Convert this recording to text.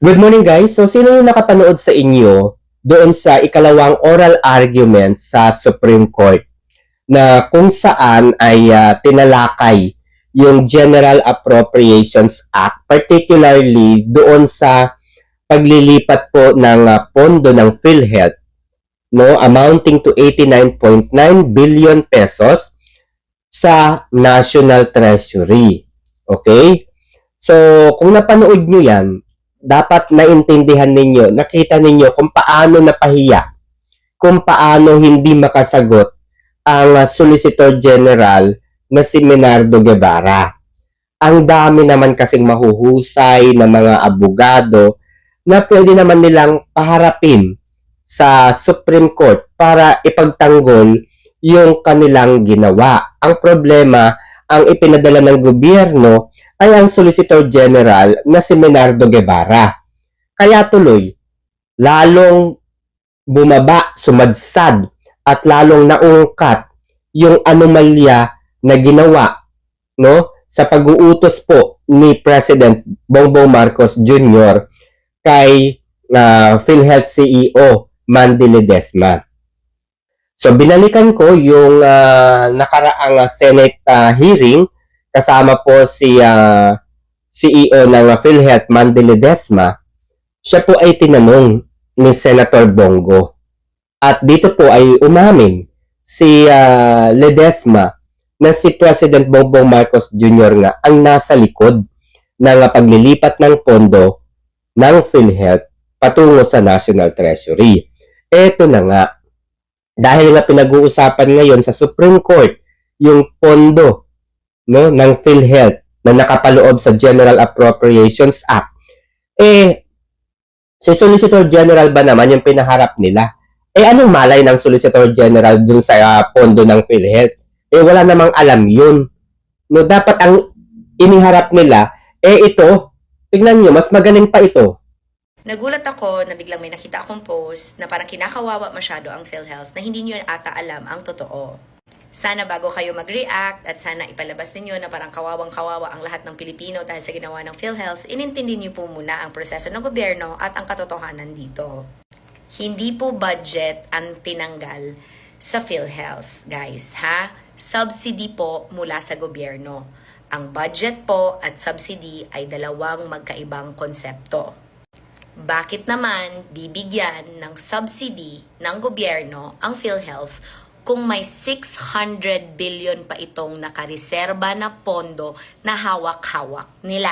Good morning guys. So sino yung nakapanood sa inyo doon sa ikalawang oral argument sa Supreme Court na kung saan ay ah, tinalakay yung General Appropriations Act particularly doon sa paglilipat po ng ah, pondo ng PhilHealth no amounting to 89.9 billion pesos sa National Treasury. Okay? So, kung napanood nyo yan, dapat naintindihan ninyo, nakita ninyo kung paano napahiya, kung paano hindi makasagot ang uh, Solicitor General na si Menardo Guevara. Ang dami naman kasing mahuhusay na mga abogado na pwede naman nilang paharapin sa Supreme Court para ipagtanggol yung kanilang ginawa. Ang problema, ang ipinadala ng gobyerno ay ang Solicitor General na si Menardo Guevara. Kaya tuloy, lalong bumaba, sumadsad, at lalong naungkat yung anomalya na ginawa no sa pag-uutos po ni President Bongbong Marcos Jr. kay uh, PhilHealth CEO Mandy Ledesma. So binalikan ko yung ah, nakaraang ah, Senate ah, hearing kasama po si ah, CEO ng ah, PhilHealth Mandy Ledesma. Siya po ay tinanong ni Senator Bongo. At dito po ay umamin si ah, Ledesma na si President Bongbong Marcos Jr. nga ang nasa likod ng paglilipat ng pondo ng PhilHealth patungo sa National Treasury. Eto na nga, dahil nga pinag-uusapan ngayon sa Supreme Court yung pondo no ng PhilHealth na nakapaloob sa General Appropriations Act. Eh si Solicitor General ba naman yung pinaharap nila? Eh anong malay ng Solicitor General dun sa ah, pondo ng PhilHealth? Eh wala namang alam yun. No dapat ang iniharap nila eh ito tignan nyo mas magaling pa ito Nagulat ako na biglang may nakita akong post na parang kinakawawa masyado ang PhilHealth na hindi nyo ata alam ang totoo. Sana bago kayo mag-react at sana ipalabas ninyo na parang kawawang-kawawa ang lahat ng Pilipino dahil sa ginawa ng PhilHealth, inintindi niyo po muna ang proseso ng gobyerno at ang katotohanan dito. Hindi po budget ang tinanggal sa PhilHealth, guys, ha? Subsidy po mula sa gobyerno. Ang budget po at subsidy ay dalawang magkaibang konsepto. Bakit naman bibigyan ng subsidy ng gobyerno ang PhilHealth kung may 600 billion pa itong nakareserba na pondo na hawak-hawak nila?